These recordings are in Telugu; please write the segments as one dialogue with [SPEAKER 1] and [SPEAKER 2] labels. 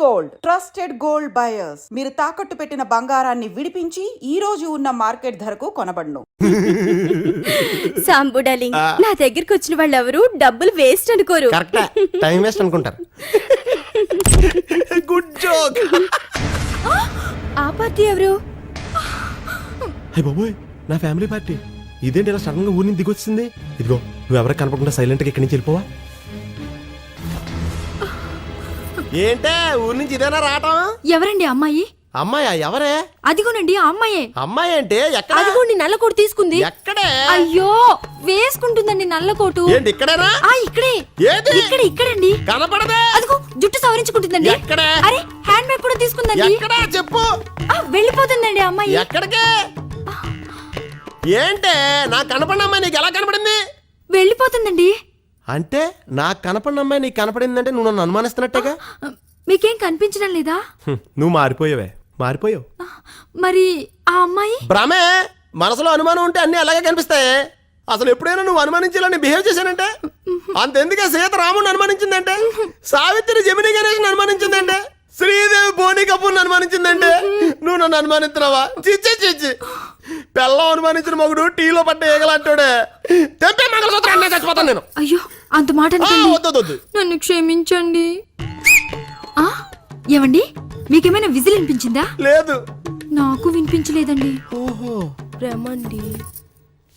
[SPEAKER 1] గోల్డ్. Trusted gold buyers. మీరు తాకట్టు పెట్టిన బంగారాన్ని విడిపించి ఈ రోజు ఉన్న మార్కెట్ ధరకు కొనబడును.
[SPEAKER 2] సాంబు డార్లింగ్ నా దగ్గరికి వచ్చిన వాళ్ళు ఎవరు డబ్బులు వేస్ట్ అనుకోరు.
[SPEAKER 3] కరెక్టా. టైం వేస్ట్ అనుకుంటారు. గుడ్ జోక్
[SPEAKER 2] ఆ? పార్టీ ఎవరు?
[SPEAKER 3] అయ్య బాబోయ్ నా ఫ్యామిలీ పార్టీ. ఇదేంటి ఇలా సడన్గా ఊరి నుంచి దిగొచ్చింది? ఇదిగో నువ్వు ఎవరికి కనపడకుండా సైలెంట్గా ఇక్కడి నుంచి వెళ్ళిపోవా? ఏంటే ఊరి నుంచి ఇదేనా రావటం?
[SPEAKER 4] ఎవరండి అమ్మాయి?
[SPEAKER 3] అమ్మాయా ఎవరే?
[SPEAKER 4] అదిగోనండి ఆ అమ్మాయే.
[SPEAKER 3] అమ్మాయి అంటే ఎక్కడ?
[SPEAKER 4] అదిగోండి నల్ల కోటు తీసుకుంది.
[SPEAKER 3] ఎక్కడే?
[SPEAKER 4] అయ్యో వేసుకుంటుందండి నల్ల కోటు
[SPEAKER 3] ఏంటి ఇక్కడేనా?
[SPEAKER 4] ఆ ఇక్కడే.
[SPEAKER 3] ఏది?
[SPEAKER 4] ఇక్కడ ఇక్కడండి.
[SPEAKER 3] కనపడదే?
[SPEAKER 4] అదిగో జుట్టు సవరించుకుంటుందండి.
[SPEAKER 3] ఎక్కడ?
[SPEAKER 4] అరే హ్యాండ్ బ్యాగ్ కూడా తీసుకుందండి.
[SPEAKER 3] ఎక్కడా చెప్పు.
[SPEAKER 4] ఆ వెళ్ళిపోతుందండి ఆ అమ్మాయి.
[SPEAKER 3] ఎక్కడికే? ఏంటే నాకు కనపడిన అమ్మాయి నీకు ఎలా కనపడింది?
[SPEAKER 4] వెళ్ళిపోతుందండి.
[SPEAKER 3] అంటే నాకు కనపడిన అమ్మాయి నీకు కనపడిందంటే నువ్వు నన్ను అనుమానిస్తున్నట్టేగా?
[SPEAKER 4] మీకేం కనిపించడం లేదా?
[SPEAKER 3] నువ్వు మారిపోయావే. మారిపోయావు.
[SPEAKER 4] మరి ఆ అమ్మాయి?
[SPEAKER 3] భ్రమే! మనసులో అనుమానం ఉంటే అన్ని అలాగే కనిపిస్తాయి. అసలు ఎప్పుడైనా నువ్వు అనుమానించాలని బిహేవ్ చేశానంటే? అంతెందుకే సీత రాముని అనుమానించిందంటే? సావిత్రి జమిని గణేష్ అనుమానించిందంటే? శ్రీదేవి బోని కపూర్ అనుమానించిందంటే? నువ్వు నన్ను అనుమానిస్తున్నావా? చిచ్చి చిచ్చి పెళ్ళం అనుమానించిన మగుడు టీలో పడ్డ ఏగలంటాడే. తెంపే మంగళసూత్రం చచ్చిపోతాను నేను.
[SPEAKER 4] అయ్యో అంత మాట
[SPEAKER 3] ఆ,
[SPEAKER 4] అనకండి.
[SPEAKER 3] వద్దు వద్దు, వద్దు.
[SPEAKER 4] నన్ను క్షమించండి. ఆ ఏమండి? మీకేమైనా విజిల్ వినిపించిందా?
[SPEAKER 3] లేదు.
[SPEAKER 4] నాకు వినిపించలేదండి.
[SPEAKER 3] ఓహో.
[SPEAKER 2] రమండి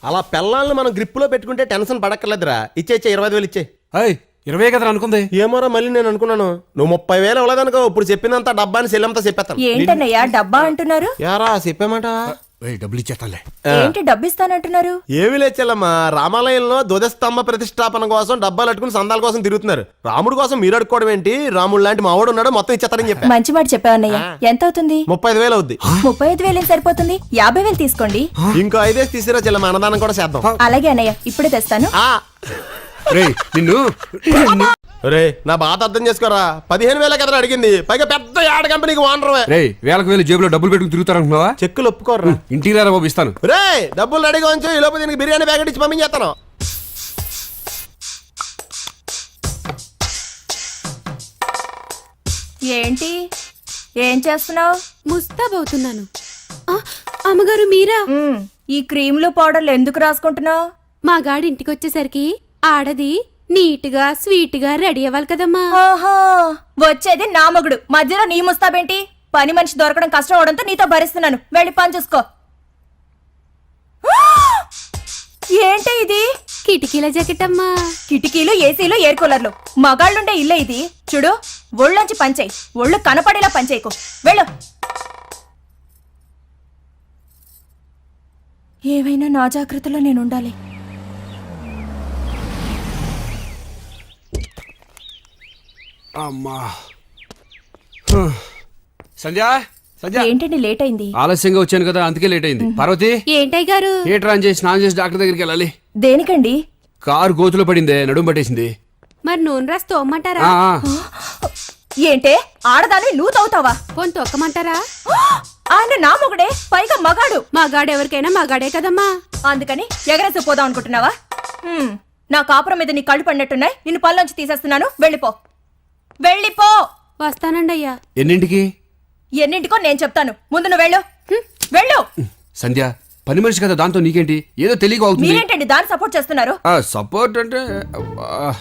[SPEAKER 3] అలా పెళ్ళాలను మనం గ్రిప్పులో పెట్టుకుంటే టెన్షన్ పడక్కర్లేదురా. ఇచ్చే ఇచ్చే ఇరవై ఐదు వేలు ఇచ్చే
[SPEAKER 5] అయ్ ఇరవై కదా అనుకుంది?
[SPEAKER 3] ఏమోరా మళ్ళీ నేను అనుకున్నాను. నువ్వు ముప్పై వేలు ఇవ్వలేదనుకో ఇప్పుడు చెప్పినంత డబ్బాని సెల్లంతా చెప్పేస్తాను.
[SPEAKER 6] ఏంటన్నయ్యా డబ్బా అంటున్నారు?
[SPEAKER 3] యారా చెప్పామాట
[SPEAKER 5] ఏయ్, డబ్బులు ఇచ్చేస్తాలే
[SPEAKER 6] ఏంటి డబ్బు ఇస్తానంటున్నారు
[SPEAKER 3] ఏమి లేచెల్లమ్మా రామాలయంలో ధ్వజస్తంభ ప్రతిష్టాపన కోసం డబ్బాలు అట్టుకుని సందాల కోసం తిరుగుతున్నారు. రాముడు కోసం మీరు అడుక్కోవడం ఏంటి? రాముడు లాంటి మావాడు ఉన్నాడు మొత్తం ఇచ్చేస్తారని చెప్పా.
[SPEAKER 6] మంచి మాట చెప్పావన్నయ్య ఎంత అవుతుంది?
[SPEAKER 3] ముప్పై ఐదు వేలు అవుద్ది.
[SPEAKER 6] ముప్పై ఐదు వేలు సరిపోతుంది? యాభై వేలు తీసుకోండి.
[SPEAKER 3] ఇంకో ఐదేసి తీసిరా చెల్లమ్మ అన్నదానం కూడా చేద్దాం.
[SPEAKER 6] అలాగే అన్నయ్య ఇప్పుడే తెస్తాను.
[SPEAKER 3] ఆ.
[SPEAKER 5] రే నిన్ను
[SPEAKER 3] రే నా బాధ అర్థం చేసుకోరా. పదిహేను వేల కదా అడిగింది. పైగా పెద్ద యాడ్ కంపెనీకి ఓనర్వే
[SPEAKER 5] రే వేలకు వేలు జేబులో డబ్బులు పెట్టుకుని తిరుగుతారనుకున్నావా
[SPEAKER 3] చెక్కులు ఒప్పుకోర్రా.
[SPEAKER 5] ఇంటికి రారా బాబు ఇస్తాను.
[SPEAKER 3] రే డబ్బులు రెడీగా ఉంచు. ఈ లోపు దీనికి బిర్యానీ ప్యాకెట్ ఇచ్చి పంపించేస్తాను.
[SPEAKER 6] ఏంటి? ఏం చేస్తున్నావు?
[SPEAKER 2] ముస్తాబవుతున్నాను ఆ, అమ్మగారు మీరా?
[SPEAKER 6] ఈ క్రీములు పౌడర్లు ఎందుకు రాసుకుంటున్నావు?
[SPEAKER 2] మా గాడి ఇంటికి వచ్చేసరికి ఆడది నీట్గా స్వీట్గా రెడీ అవ్వాలి కదమ్మా.
[SPEAKER 6] ఆహా వచ్చేది నా మగుడు. మధ్యలో నీ ముస్తాబేంటి? పని మనిషి దొరకడం కష్టం అవడంతో నీతో భరిస్తున్నాను. వెళ్ళి పని చూసుకో! ఏంటి ఇది?
[SPEAKER 2] కిటికీల జాకెట్ అమ్మా.
[SPEAKER 6] కిటికీలు ఏసీలు ఎయిర్ కూలర్లు. మగాళ్ళుండే ఇల్లే ఇది. చూడు ఒళ్ళొంచి పంచేయి ఒళ్ళు కనపడేలా పంచేయకు వెళ్ళు. ఏవైనా నా జాగ్రత్తలో నేను ఉండాలి.
[SPEAKER 5] అమ్మా. సంధ్య సంధ్య.
[SPEAKER 6] ఏంటండి లేట్ అయింది?
[SPEAKER 5] ఆలస్యంగా వచ్చాను కదా అందుకే లేట్ అయింది. పార్వతి
[SPEAKER 2] ఏంటయ్య గారు?
[SPEAKER 5] థియేటర్ ఆన్ చేసి స్నానం చేసి డాక్టర్ దగ్గరికి వెళ్ళాలి.
[SPEAKER 6] దేనికండి?
[SPEAKER 5] కారు గోతులో పడిందే నడుము పట్టేసింది.
[SPEAKER 2] మరి నూనె రాసి తోమ్మంటారా.
[SPEAKER 6] ఏంటే ఆడదాన్ని నువ్వు తవ్వుతావా?
[SPEAKER 2] పోని తొక్కమంటారా?
[SPEAKER 6] ఆయన నా మొగుడే పైగా మగాడు.
[SPEAKER 2] మా గాడు ఎవరికైనా మా గాడే కదమ్మా.
[SPEAKER 6] అందుకని ఎగరేసి పోదాం అనుకుంటున్నావా? నా కాపురం మీద నీ కళ్ళు పడినట్టున్నాయి నిన్ను పళ్ళొంచి తీసేస్తున్నాను వెళ్ళిపో. వెళ్ళిపో.
[SPEAKER 2] వస్తానండి అయ్యా
[SPEAKER 5] ఎన్నింటికి?
[SPEAKER 6] ఎన్నింటికో నేను చెప్తాను. ముందు నువ్వు వెళ్ళు. హ్మ్, వెళ్ళు.
[SPEAKER 5] సంధ్య పని మనిషి కదా దాంతో నీకేంటి? ఏదో తెలియక అవుతుంది.
[SPEAKER 6] మీరేంటండి దాన్ని సపోర్ట్ చేస్తున్నారు?
[SPEAKER 5] ఆ సపోర్ట్ అంటే అబ్బా.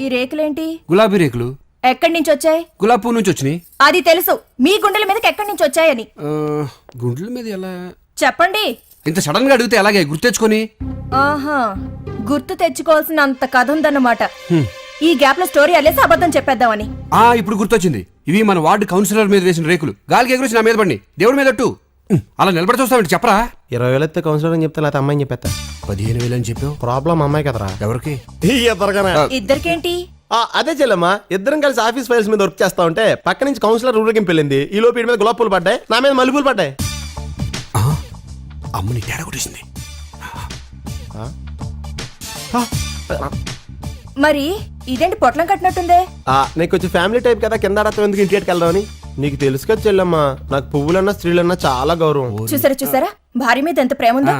[SPEAKER 6] ఈ రేకులేంటి?
[SPEAKER 5] గులాబీ రేకులు.
[SPEAKER 6] ఎక్కడి నుంచి వచ్చాయి?
[SPEAKER 5] గులాబీ పువ్వు నుంచి వచ్చినాయి.
[SPEAKER 6] అది తెలుసు. మీ గుండెల మీదకి ఎక్కడి నుంచి వచ్చాయని.
[SPEAKER 5] ఆ, గుండెల మీద ఎలా?
[SPEAKER 6] చెప్పండి.
[SPEAKER 5] ఇంత సడన్గా అడిగితే ఎలాగే? గుర్తెచ్చుకొని
[SPEAKER 6] ఆహా గుర్తు తెచ్చుకోవాల్సిన అంత కథ ఉందన్నమాట. ఈ గ్యాప్లో స్టోరీ అల్లేసి అబద్ధం చెప్పేద్దామని.
[SPEAKER 5] ఆ ఇప్పుడు గుర్తొచ్చింది. ఇవి మన వార్డు కౌన్సిలర్ మీద వేసిన రేకులు. గాలికి ఎగురేసి నా మీద పడి దేవుడి మీద అలా నిలబడి చూస్తామంటే చెప్పరా?
[SPEAKER 3] ఇరవై వేలు ఎత్తే కౌన్సిలర్ అని చెప్తే లేకపోతే అమ్మాయిని చెప్పేస్తా
[SPEAKER 5] పదిహేను వేలు అని చెప్పావు?
[SPEAKER 3] ప్రాబ్లం అమ్మాయి కదరా.
[SPEAKER 5] ఎవరికి?
[SPEAKER 6] ఇద్దరికేంటి?
[SPEAKER 3] ఆ, అదే చెల్లమ్మా. ఇద్దరం కలిసి ఆఫీస్ ఫైల్స్ మీద వర్క్ చేస్తా ఉంటే పక్క నుంచి కౌన్సిలర్ ఊరికి వెళ్ళింది. ఈ లోపు మీద గులాబ్ పూలు పడ్డాయి. నా మీద మల్లెపూలు పడ్డాయి.
[SPEAKER 5] అమ్మని తేడా కొట్టేసింది.
[SPEAKER 6] మరి ఇదేంటి పొట్లం కట్టినట్టుందే?
[SPEAKER 3] ఆ, నీకు కొంచెం ఫ్యామిలీ టైప్ కదా కింద ఆడతాం ఎందుకు ఇంటికి వెళ్దామని? నీకు తెలుసు కదా చెల్లమ్మా నాకు పువ్వులన్నా స్త్రీలన్నా చాలా గౌరవం.
[SPEAKER 6] చూసారా చూసారా? భార్య మీద ఎంత ప్రేమ ఉందో.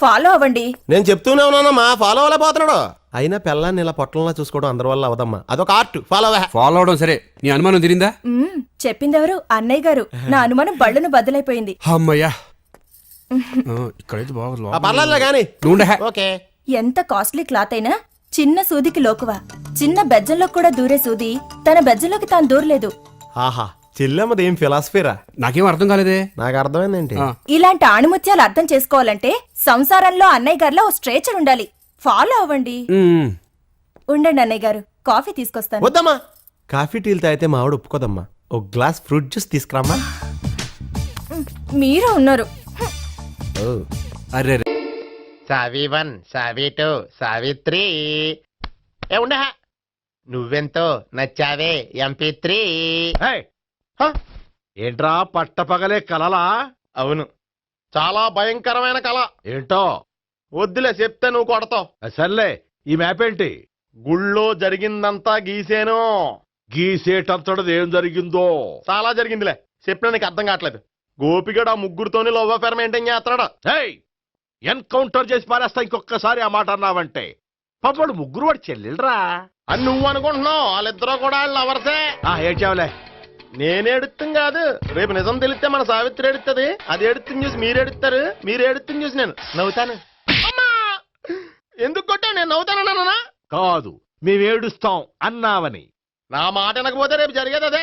[SPEAKER 6] ఫాలో అవ్వండి.
[SPEAKER 3] నేను చెప్తూనే ఉన్నానమ్మా ఫాలో అవ్వలేకపోతున్నాడు.
[SPEAKER 7] అయినా పిల్లాన్ని ఇలా పొట్టంలా చూసుకోవడం అందరి వల్ల అవదమ్మా అదొక ఆర్ట్ ఫాలో
[SPEAKER 5] ఫాలో అవడం సరే నీ అనుమానం తిరిందా?
[SPEAKER 6] మ్మ్, చెప్పిందెవరు? అన్నయ్య గారు. నా అనుమానం బళ్ళను బద్దలైపోయింది.
[SPEAKER 5] అమ్మయ్యా ఇక్కడైతే బాగా లోపల-
[SPEAKER 7] పర్లేదు కానీ. ఓకే.
[SPEAKER 6] ఎంత కాస్ట్లీ క్లాత్ అయినా చిన్న సూదికి లోకువా. చిన్న బెజ్జంలో కూడా దూరే సూది తన బెజ్జంలోకి తాను దూరలేదు.
[SPEAKER 7] ఆహా చెల్లెమ్మది ఏం ఫిలాసఫీరా
[SPEAKER 5] నాకేం అర్థం కాలేదే.
[SPEAKER 7] నాకు అర్థమైందేంటి.
[SPEAKER 6] ఇలాంటి ఆణిముత్యాలు అర్థం చేసుకోవాలంటే సంసారంలో అన్నయ్య గారిలో ఓ స్ట్రేచర్ ఉండాలి. ఫాలో అవ్వండి. ఉండండి అన్నయ్య గారు కాఫీ తీసుకొస్తాను.
[SPEAKER 7] వద్దమ్మా. కాఫీ టీలు తాగితే మా ఆవిడ ఒప్పుకోదమ్మా. ఒక గ్లాస్ ఫ్రూట్ జ్యూస్ తీసుకురామ్మా.
[SPEAKER 6] మీరు ఉన్నారు.
[SPEAKER 5] అరే.
[SPEAKER 8] సావి వన్ సావి టూ సావిత్రి ఏ ఉండ నువ్వెంతో నచ్చావే ఎంపీ త్రీ.
[SPEAKER 9] ఏంట్రా పట్టపగలే కలలా?
[SPEAKER 7] అవును. చాలా భయంకరమైన కళ
[SPEAKER 9] ఏంటో?
[SPEAKER 7] వద్దులే చెప్తే నువ్వు కొడతావు.
[SPEAKER 9] సర్లే ఈ మ్యాప్ ఏంటి?
[SPEAKER 7] గుళ్ళో జరిగిందంతా గీసేను.
[SPEAKER 9] గీసేటంతటది ఏం జరిగిందో?
[SPEAKER 7] చాలా జరిగిందిలే. చెప్పినా నీకు అర్థం కావట్లేదు. గోపిగడు ఆ ముగ్గురుతోని లవ్ అఫేర్ మెయింటైన్ చేస్తున్నాడు?
[SPEAKER 9] ఏయ్ ఎన్కౌంటర్ చేసి పారేస్తా ఇంకొకసారి ఆ మాట అన్నావంటే. పాపడు ముగ్గురు వాడు చెల్లెలరా.
[SPEAKER 7] అని నువ్వు అనుకుంటున్నావు వాళ్ళిద్దరూ కూడా లవర్సే
[SPEAKER 9] ఆ ఏడ్చావులే.
[SPEAKER 7] నేను ఎడుతుంది కాదు రేపు నిజం తెలిస్తే మన సావిత్రి ఎడుతుంది అది ఎడుతుంది చూసి మీరు ఎడుతారు మీరు ఎడుతుంది చూసి నేను నవ్వుతాను. అమ్మా! ఎందుకు కొట్టా నేను నవ్వుతానన్నా
[SPEAKER 9] కాదు మేమేడుస్తాం అన్నావని.
[SPEAKER 7] నా మాట వినకపోతే రేపు జరిగేది అదే.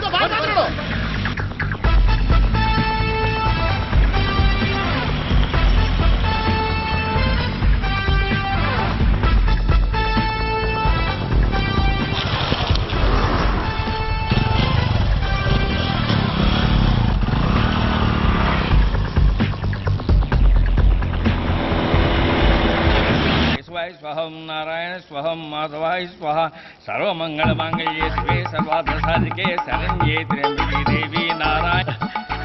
[SPEAKER 10] మాధవాయ స్వహ సర్వమంగళ మాంగళ్యే శివే సర్వార్థ సాధికే శరణ్యే త్ర్యంబకే దేవి నారాయణ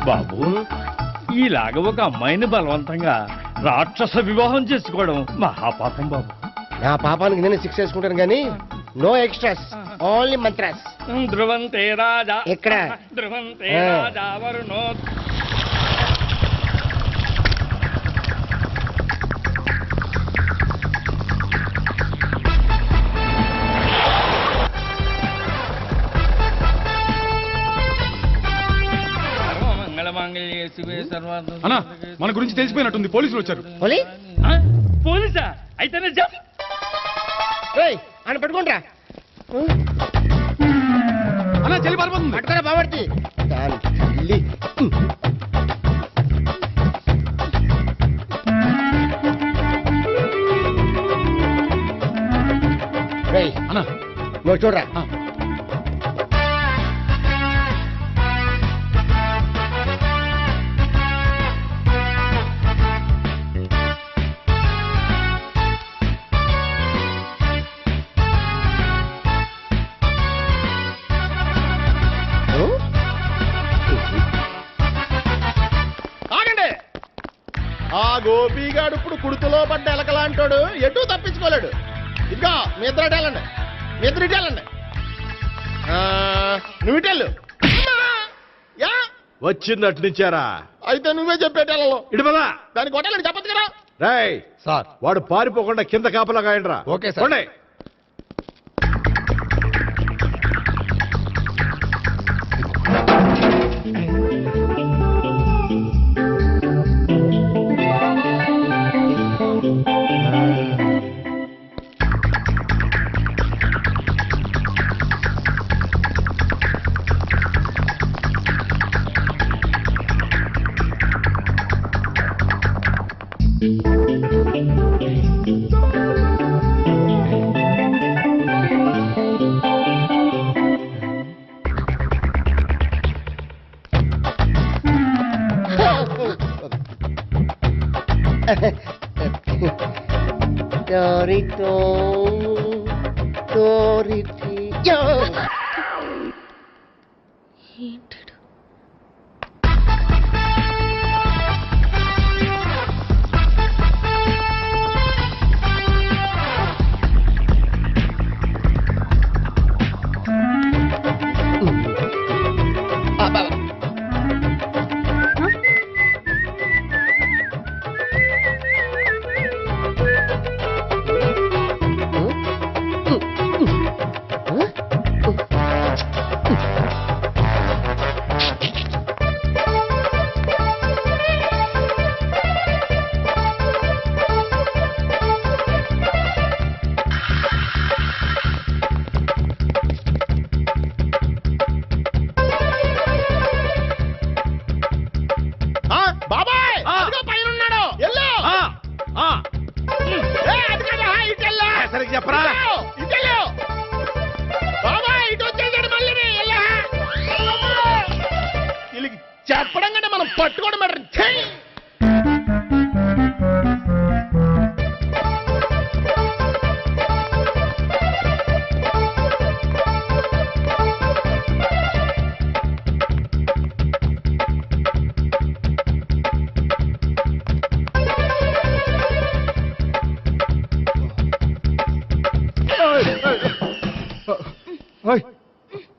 [SPEAKER 10] బాబు ఈలాగ ఒక అమ్మాయిని బలవంతంగా రాక్షస వివాహం చేసుకోవడం మహాపాపం బాబు
[SPEAKER 7] నా పాపానికి నేను శిక్ష చేసుకుంటాను కానీ నో ఎక్స్ట్రాస్ ఓన్లీ మంత్రాస్
[SPEAKER 10] ధ్రువంతే రాజా
[SPEAKER 7] ఎక్కడ?
[SPEAKER 10] ధ్రువంతే. రాజా వరుణో
[SPEAKER 5] అన్నా మన గురించి తెలిసిపోయినట్టుంది పోలీసులు వచ్చారు?
[SPEAKER 10] పోలీసా? అయితేనే జప్
[SPEAKER 7] ఆయన పట్టుకుంటా
[SPEAKER 5] అన్నా చెల్లి పారిపోతుంది.
[SPEAKER 7] పట్టుకోరా రేయ్,
[SPEAKER 5] అన్నా.
[SPEAKER 7] నువ్వు చూడరా. గోపిగాడు ఇప్పుడు కుడుతులో పడ్డ ఎలకలాంటాడు ఎటు తప్పించుకోలేడు. ఇదిగో మీ ఇద్దరు వెళ్ళండి మీ ఇద్దరు ఇటు వెళ్ళండి ఆ, నువ్వు ఇటు వెళ్ళు యా.
[SPEAKER 9] వచ్చింది అటు నుంచారా?
[SPEAKER 7] అయితే నువ్వే చెప్పేటి వెళ్ళను
[SPEAKER 9] ఇటు పదా.
[SPEAKER 7] దాన్ని కొట్టాలని చెప్పదు కదా.
[SPEAKER 9] రాయ్
[SPEAKER 7] సార్.
[SPEAKER 9] వాడు పారిపోకుండా కింద కాపలా కాయండిరా.
[SPEAKER 7] Okay sir. ఏంటి ఎల్లా వీళ్ళకి చెప్పడం కంటే మనం పట్టుకోవడం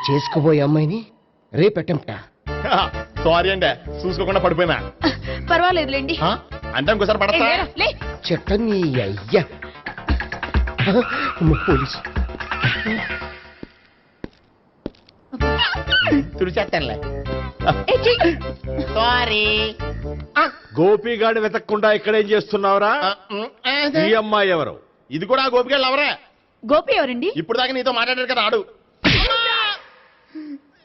[SPEAKER 7] నేను చేసుకోబోయే అమ్మాయిని రేపెట్టంట సారీ అండి. చూసుకోకుండా పడిపోయినా.
[SPEAKER 11] పర్వాలేదులేండి.
[SPEAKER 7] ఆ? అంటే ఇంకోసారి
[SPEAKER 11] ఏ,
[SPEAKER 7] పడతా.
[SPEAKER 11] లేరా, లే.
[SPEAKER 7] చెట్ట నీ అయ్యా. అమ్మ, పోలీసు. తుడిచేస్తానులే.
[SPEAKER 11] ఏ, చెయ్.
[SPEAKER 7] సారీ
[SPEAKER 9] వెతకకుండా ఇక్కడేం చేస్తున్నావురా? ఈ అమ్మాయి ఎవరు?
[SPEAKER 3] ఇది కూడా ఆ గోపికెళ్ళి అవరే
[SPEAKER 2] గోపి ఎవరండి?
[SPEAKER 3] ఇప్పుడు దాకా నీతో మాట్లాడాడు కదా ఆడు.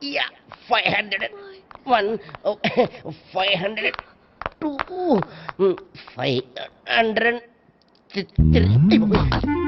[SPEAKER 12] Yeah, 500. One, oh, 500. Two, mm, 500. th- three.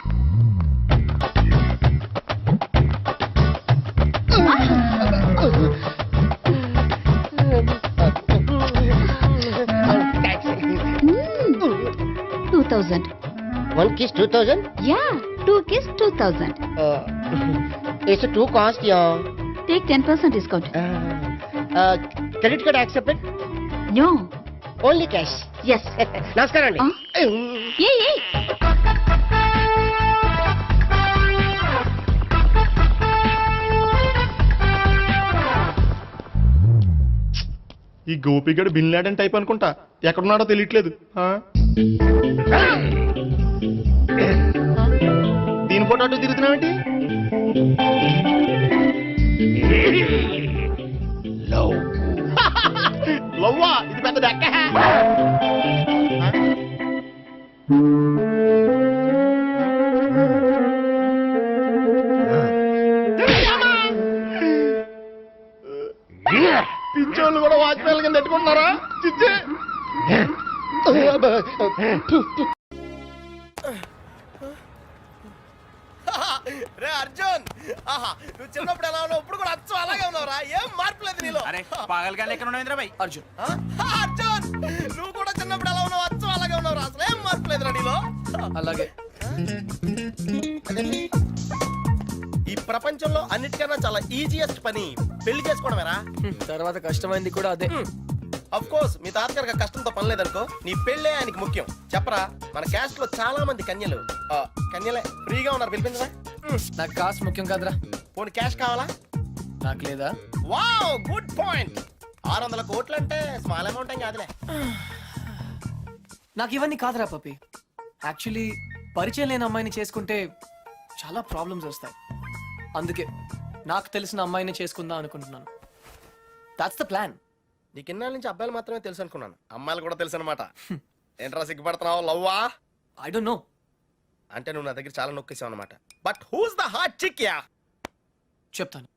[SPEAKER 2] thousand
[SPEAKER 12] One kiss, 2000.
[SPEAKER 2] Yeah two kiss two thousand
[SPEAKER 12] Uh, it's a two cost, yeah.
[SPEAKER 2] Take ten percent discount
[SPEAKER 12] Uh, uh, credit card accepted?
[SPEAKER 2] No
[SPEAKER 12] Only cash.
[SPEAKER 2] Yes
[SPEAKER 12] నమస్కారం అండి
[SPEAKER 2] ఏ ఏ
[SPEAKER 3] ఈ గోపిగడు బిన్ లాడెన్ టైప్ అనుకుంటా. ఎక్కడున్నాడో తెలియట్లేదు. ఆ? దీని ఫోటో అటు తిరుగుతున్నావేంటి లవ్వా. ఇది పెద్ద డెక్క రే అర్జున్! ఆహా నువ్వు చిన్నప్పుడు ఎలా ఉన్నావు? ఇప్పుడు కూడా అచ్చం అలాగే ఉన్నావురా. ఏం మార్పు లేదు నీలో?
[SPEAKER 13] అరే పాగలగాలి ఎక్కడ ఉన్నావు బాయ్ అర్జున్?
[SPEAKER 3] అర్జున్! నువ్వు కూడా చిన్నప్పుడు ఎలా ఉన్నావు? అచ్చం అలాగే ఉన్నావురా అసలు ఏం మార్పు లేదురా నీలో?
[SPEAKER 13] అలాగే?
[SPEAKER 3] ఈ ప్రపంచంలో అన్నిటికన్నా చాలా ఈజియెస్ట్ పని పెళ్ళి చేసుకోవడమేరా?
[SPEAKER 13] తర్వాత కష్టమైంది కూడా అదే.
[SPEAKER 3] కోర్స్ మీ తాతగారికి కష్టంతో పని లేదనుకో నీ పెళ్ళే ఆయనకి ముఖ్యం. చెప్పరా మన క్యాస్ట్లో చాలా మంది కన్యలు. ఆ, కన్యలే ఫ్రీగా ఉన్నారు పిలిపించరా?
[SPEAKER 13] నాకు కాస్ట్ ముఖ్యం కాదురా.
[SPEAKER 3] పోనీ క్యాష్ కావాలా?
[SPEAKER 13] నాకు లేదా?
[SPEAKER 3] Wow good point. ఆరు వందల కోట్లు అంటే స్మాల్ అమౌంట్ ఏం కాదులే.
[SPEAKER 13] నాకు ఇవన్నీ కాదురా పప్పి. యాక్చువల్లీ పరిచయం లేని అమ్మాయిని చేసుకుంటే చాలా ప్రాబ్లమ్స్ వస్తాయి. అందుకే నాకు తెలిసిన అమ్మాయిని చేసుకుందాం అనుకుంటున్నాను. దాట్స్ ద ప్లాన్
[SPEAKER 3] నీకు ఇన్నాళ్ళ నుంచి అబ్బాయిలు మాత్రమే తెలుసు అనుకున్నాను అమ్మాయిలు కూడా తెలుసు అనమాట ఏంట్రా సిగ్గుపడుతున్నావు లవ్వా?
[SPEAKER 13] ఐ డోంట్ నో
[SPEAKER 3] అంటే నువ్వు నా దగ్గర చాలా నొక్కేసావు అనమాట but who's the heart chick yeah
[SPEAKER 13] చెప్తాను.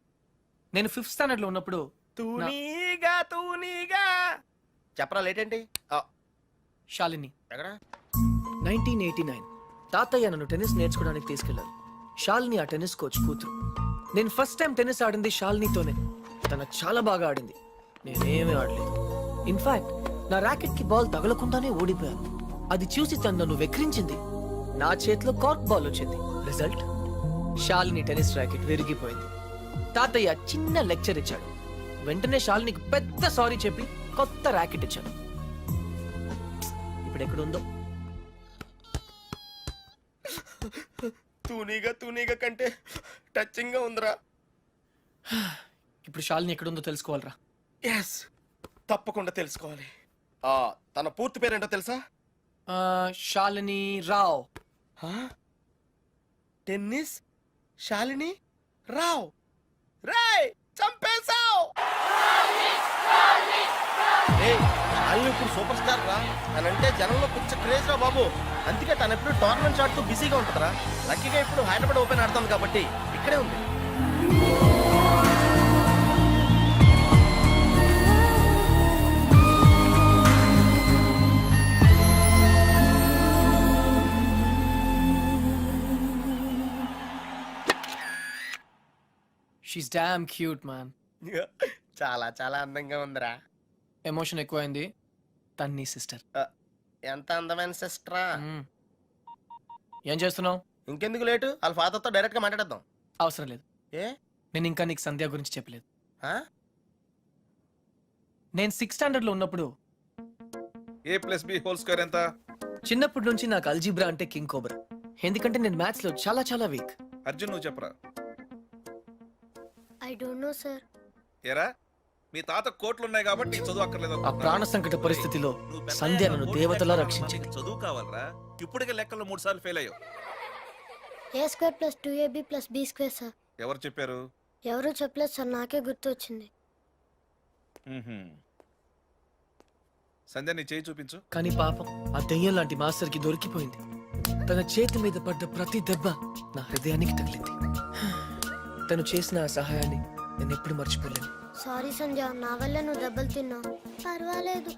[SPEAKER 13] నేను ఫిఫ్త్ స్టాండర్డ్లో ఉన్నప్పుడు
[SPEAKER 3] తూనీగా తూనీగా. చెప్పరా లేట్ ఏంటి ఆ,
[SPEAKER 13] శాలిని.
[SPEAKER 3] ఎక్కడ?
[SPEAKER 13] నైన్టీన్ ఎయిటీ నైన్ తాతయ్య నన్ను టెన్నిస్ నేర్చుకోవడానికి తీసుకెళ్ళారు. షాలిని ఆ టెన్నిస్ కోచ్ కూతురు. నేను ఫస్ట్ టైం టెన్నిస్ ఆడింది షాలినితోనే తన చాలా బాగా ఆడింది. నేనేమీ ఆడలేదు. ఇన్ఫాక్ట్ నా ర్యాకెట్కి బాల్ తగలకుండానే ఓడిపోయాను. అది చూసి తను నన్ను వెక్రించింది నా చేతిలో కార్క్ బాల్ వచ్చింది. రిజల్ట్ షాలిని టెన్నిస్ ర్యాకెట్ విరిగిపోయింది. తాతయ్య చిన్న లెక్చర్ ఇచ్చాడు. వెంటనే షాలినికి పెద్ద సారీ చెప్పి కొత్త ర్యాకెట్ ఇచ్చాను ఇప్పుడు ఎక్కడుందో
[SPEAKER 3] తూనీగా తూనీగా కంటే టచింగ్గా ఉందిరా.
[SPEAKER 13] ఇప్పుడు షాలిని ఎక్కడుందో తెలుసుకోవాలరా.
[SPEAKER 3] ఎస్ తప్పకుండా తెలుసుకోవాలి. ఆ తన పూర్తి పేరేంటో తెలుసా?
[SPEAKER 13] ఆ, శాలిని రావ్.
[SPEAKER 3] టెన్నిస్? శాలిని రావ్. రాయ్ చంపేశావ్. ఏయ్, శాలిని ఇప్పుడు సూపర్ స్టార్ రా. తనంటే జనంలో పిచ్చ క్రేజ్ రా బాబు. అందుకే తను ఎప్పుడు టోర్నమెంట్స్ ఆడుతూ బిజీగా ఉంటుందిరా. లక్కీగా ఇప్పుడు హైదరాబాద్ ఓపెన్ ఆడుతుంది కాబట్టి ఇక్కడే ఉంది.
[SPEAKER 13] షీస్ డామ్ క్యూట్ మ్యాన్
[SPEAKER 3] చాలా చాలా అందంగా ఉందిరా.
[SPEAKER 13] ఎమోషన్ ఎక్కువైంది. తన్ని సిస్టర్
[SPEAKER 3] ఎంత అందమైన సిస్టరా
[SPEAKER 13] ఏం చేస్తున్నావు?
[SPEAKER 3] ఇంకెందుకు లేటు? వాళ్ళ ఫాదర్తో డైరెక్ట్గా మాట్లాడేద్దాం.
[SPEAKER 13] అవసరం లేదు.
[SPEAKER 3] ఏ?
[SPEAKER 13] నేను ఇంకా నీకు సంధ్య గురించి చెప్పలేదు.
[SPEAKER 3] ఆ?
[SPEAKER 13] నేను సిక్స్ స్టాండర్డ్లో ఉన్నప్పుడు
[SPEAKER 14] A plus B whole square ఎంత?
[SPEAKER 13] చిన్నప్పటి నుంచి నాకు అల్జీబ్రా అంటే కింగ్ కోబ్రా ఎందుకంటే నేను మ్యాథ్స్లో చాలా చాలా వీక్
[SPEAKER 14] అర్జున్ నువ్వు చెప్పరా?
[SPEAKER 4] I don't know sir.
[SPEAKER 14] ఏరా? మీ తాత కోట్లు ఉన్నాయి కాబట్టి నీకు చదువు అక్కర్లేదు
[SPEAKER 13] ఆ? ప్రాణ సంకట పరిస్థితిలో సంధ్య నన్ను దేవతలా రక్షించింది.
[SPEAKER 14] చదువు కావాలరా? ఇప్పటికే లెక్కల్లో మూడు సార్లు ఫెయిల్ అయ్యావు.
[SPEAKER 4] A square plus two A B plus B square sir.
[SPEAKER 14] ఎవరు చెప్పారు?
[SPEAKER 4] ఎవరు చెప్పలేదు సార్. నాకే గుర్తు వచ్చింది.
[SPEAKER 14] సంధ్య నీ చేయి చూపించు.
[SPEAKER 13] కానీ పాపం ఆ దెయ్యం లాంటి మాస్టర్కి దొరికిపోయింది. తన చేతి మీద పడ్డ ప్రతి దెబ్బ నా హృదయానికి తగిలింది. తను చేసిన ఆ సహాయాన్ని నేను ఎప్పుడు మర్చిపోలేను.
[SPEAKER 4] సారీ సంధ్య నా వల్ల నువ్వు దెబ్బలు తిన్నావు. పర్వాలేదు.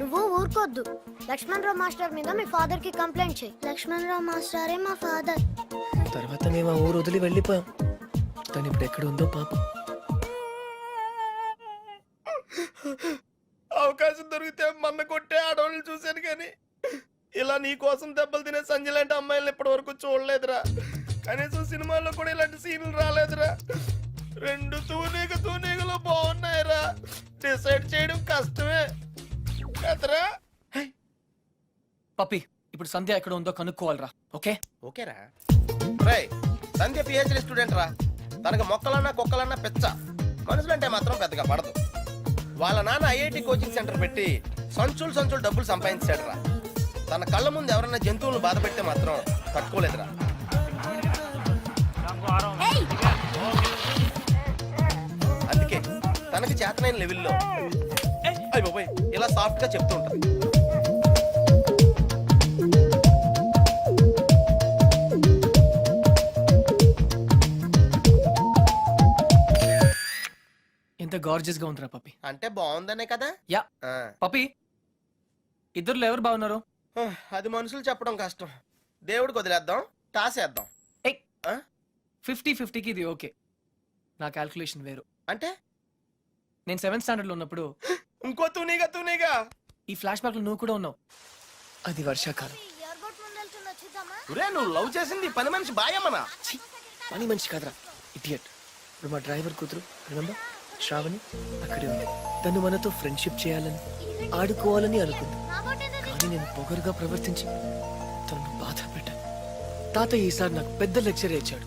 [SPEAKER 4] నువ్వు ఊరుకోద్దు. లక్ష్మణ్ రావు మాస్టర్ మీద మీ ఫాదర్కి కంప్లైంట్ చేయి. లక్ష్మణ్ రావు మాస్టరే మా ఫాదర్.
[SPEAKER 13] తర్వాత మేము ఆ ఊరు వదిలి వెళ్ళిపోయాం. తను ఇప్పుడు ఎక్కడ ఉందో పాపం.
[SPEAKER 3] అవకాశం దొరికితే మన్న కొట్టే ఆడవాళ్ళని చూశాను కానీ ఇలా నీ కోసం దెబ్బలు తినే సంజయ్ లాంటి అమ్మాయిలను ఇప్పటి వరకు చూడలేదురా. కనీసం సినిమాల్లో కూడా ఇలాంటి సీన్లు రాలేదురా. రెండు తూనీగ తూనీగలు బాగున్నాయిరా. డిసైడ్ చేయడం కష్టమే. కదరా.
[SPEAKER 13] పప్పి ఇప్పుడు సంధ్య ఎక్కడ ఉందో కనుక్కోవాలరా ఓకే?
[SPEAKER 3] ఓకేరా. రై సంధ్య పిహెచ్డి స్టూడెంట్ రా. తనకి మొక్కలన్నా కుక్కలన్నా పెచ్చ. మనుషులంటే మాత్రం పెద్దగా పడదు. వాళ్ళ నాన్న ఐఐటి కోచింగ్ సెంటర్ పెట్టి సంచులు సంచులు డబ్బులు సంపాదించాడు రా తన కళ్ళ ముందు ఎవరన్నా జంతువులను బాధ పెడితే మాత్రం తట్టుకోలేదురా. అందుకే తనకి చేతనైన లెవెల్లో. అయ్య బాబోయ్ ఇలా సాఫ్ట్గా చెప్తూ ఉంటుంది
[SPEAKER 13] ఎంత గార్జియస్గా ఉందిరా పప్పి.
[SPEAKER 3] అంటే బాగుందనే కదా?
[SPEAKER 13] యా.
[SPEAKER 3] ఆ.
[SPEAKER 13] పప్పి ఇద్దరులో ఎవరు బాగున్నారు?
[SPEAKER 3] అది మనుషులు చెప్పడం కష్టం. దేవుడికి వదిలేద్దాం టాస్ వేద్దాం ఆ?
[SPEAKER 13] ఫిఫ్టీ ఫిఫ్టీకి ఇది ఓకే. నా క్యాల్కులేషన్ వేరు.
[SPEAKER 3] అంటే?
[SPEAKER 13] నేను సెవెంత్ స్టాండర్డ్లో ఉన్నప్పుడు
[SPEAKER 3] ఇంకో తూనీగా తూనీగా!
[SPEAKER 13] ఈ ఫ్లాష్ బ్యాక్లో నువ్వు కూడా ఉన్నావు. అది వర్షాకాలం.
[SPEAKER 3] ఒరే నువ్వు లవ్ చేసింది పని మనిషి బాయమ్మనా?
[SPEAKER 13] ఛీ, పని మనిషి కాదురా. ఇడియట్ ఇప్పుడు మా డ్రైవర్ కూతురు రిమెంబర్ శ్రావణి అక్కడే ఉంది. తను మనతో ఫ్రెండ్షిప్ చేయాలని ఆడుకోవాలని అనుకుంది. కానీ నేను పొగరుగా ప్రవర్తించి తనను బాధ పెట్టాను. తాత ఈసారి నాకు పెద్ద లెక్చర్ ఇచ్చాడు.